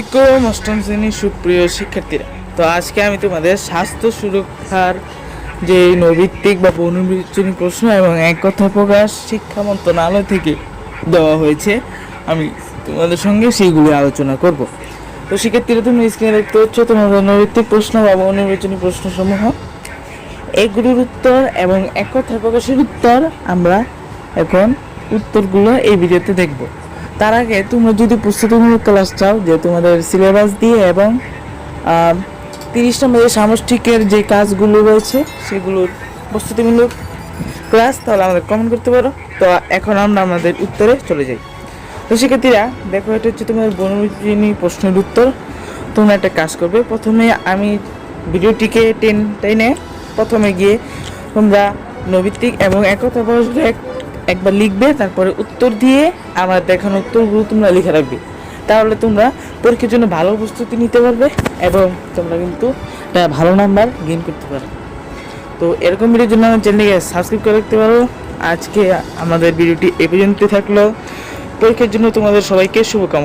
আলাইকুম, অষ্টম শ্রেণির সুপ্রিয় শিক্ষার্থীরা। তো আজকে আমি তোমাদের স্বাস্থ্য সুরক্ষার যে নৈবিত্তিক বা পুনর্বিচনী প্রশ্ন এবং এক কথা প্রকাশ শিক্ষা মন্ত্রণালয় থেকে দেওয়া হয়েছে, আমি তোমাদের সঙ্গে সেইগুলি আলোচনা করব। তো শিক্ষার্থীরা তুমি স্ক্রিনে দেখতে পাচ্ছ, তোমাদের নৈবিত্তিক প্রশ্ন বা পুনর্বিচনী প্রশ্নসমূহ। এগুলোর উত্তর এবং এক কথা প্রকাশের উত্তর আমরা এখন উত্তরগুলো এই ভিডিওতে দেখব। তার আগে তোমরা যদি প্রস্তুতিমূলক ক্লাস চাও যে তোমাদের সিলেবাস দিয়ে এবং তিরিশ নম্বরের সামষ্টিকের যে কাজগুলো রয়েছে সেগুলোর প্রস্তুতিমূলক ক্লাস তাহলে আমাদের কমেন্ট করতে পারো। তো এখন আমরা আমাদের উত্তরে চলে যাই। তো শিক্ষার্থীরা, দেখো এটা হচ্ছে তোমাদের বনবিনী প্রশ্নের উত্তর। তোমরা একটা কাজ করবে। প্রথমে আমি ভিডিওটিকে টেন, টেনে প্রথমে গিয়ে তোমরা নৈবিত্তিক এবং একতা এক একবার লিখবে, তারপরে উত্তর দিয়ে আমার দেখানো উত্তরগুলো তোমরা লিখে রাখবে। তাহলে তোমরা পরীক্ষার জন্য ভালো প্রস্তুতি নিতে পারবে এবং তোমরা কিন্তু ভালো নাম্বার গেইন করতে পারো তো এরকম ভিডিওর জন্য আমার চ্যানেলকে সাবস্ক্রাইব করে রাখতে পারো। আজকে আমাদের ভিডিওটি এ পর্যন্ত থাকল। পরীক্ষার জন্য তোমাদের সবাইকে শুভকামনা।